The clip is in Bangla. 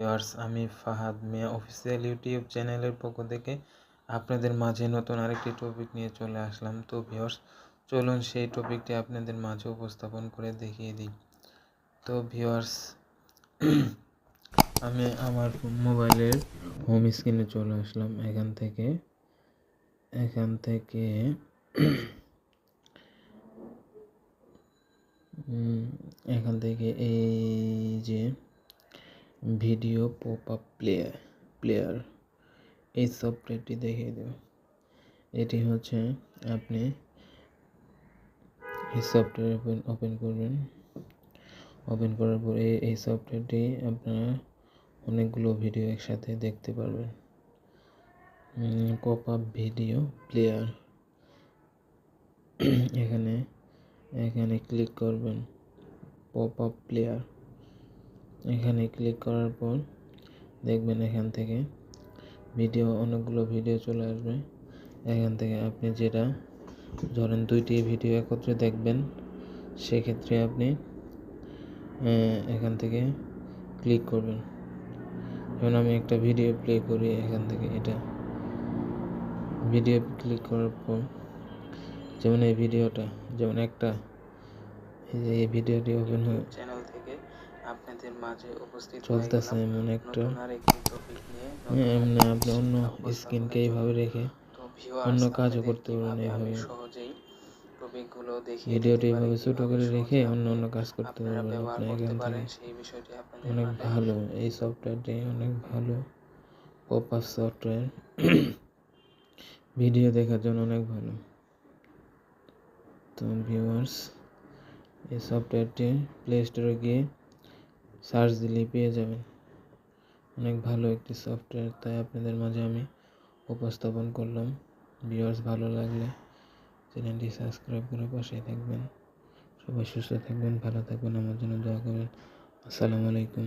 ভিউয়ার্স, আমি ফাহাদ মিয়া অফিসিয়াল ইউটিউব চ্যানেলের পক্ষ থেকে আপনাদের মাঝে নতুন আরেকটি টপিক নিয়ে চলে আসলাম। তো ভিউয়ার্স, চলুন সেই টপিকটি আপনাদের মাঝে উপস্থাপন করে দেখিয়ে দিই। তো ভিউয়ার্স, আমি আমার মোবাইলের হোম স্ক্রিনে চলে আসলাম। এখান থেকে এখান থেকে এখান থেকে এই যে video pop up player player এই সফটওয়্যারটি দেখিয়ে দেব। এটি হচ্ছে আপনি এই সফটওয়্যার ওপেন ওপেন করবেন। ওপেন করার পরে এই সফটওয়্যারটি আপনারা অনেকগুলো ভিডিও একসাথে দেখতে পারবেন। পপ আপ ভিডিও প্লেয়ার এখানে এখানে ক্লিক করবেন। পপ আপ প্লেয়ার এখানে ক্লিক করার পর দেখবেন এখান থেকে ভিডিও অনেকগুলো ভিডিও চলে আসবে। এখান থেকে আপনি যেটা ধরেন দুইটি ভিডিও একত্রে দেখবেন, সেক্ষেত্রে আপনি এখান থেকে ক্লিক করবেন। যেমন আমি একটা ভিডিও প্লে করি এখান থেকে এটা। ভিডিও ক্লিক করার পর যেমন এই ভিডিওটা যেমন একটা, এই ভিডিওটি ওপেন হয়ে আপনাদের মাঝে উপস্থিত চলতেছে এমন একটা হ্যাঁ, এমনি আপনি অন্য স্ক্রিনকে এইভাবে রেখে অন্য কাজও করতে আমি এইভাবে। সহজেই টপিকগুলো দেখিয়ে ভিডিওটি এইভাবে ছোট করে রেখে অন্য অন্য কাজ করতে পারবেন আপনি এখান পারেন থেকে। সেই বিষয়টি আপনাদের অনেক ভালো এই সফটওয়্যারটি অনেক ভালো। পপ আপ সফটওয়্যার ভিডিও দেখার জন্য অনেক ভালো। তো ভিউয়ার্স এই সফটওয়্যারটি প্লে স্টোরে গিয়ে সার্চ দিলেই পেয়ে যাবেন। অনেক ভালো একটি সফটওয়্যার, তাই আপনাদের মাঝে আমি উপস্থাপন করলাম। ভিউয়ার্স, ভালো লাগলে চ্যানেলটি সাবস্ক্রাইব করে পাশে থাকবেন। সবাই সুস্থ থাকবেন, ভালো থাকবেন, আমার জন্য দোয়া করবেন। আসসালামু আলাইকুম।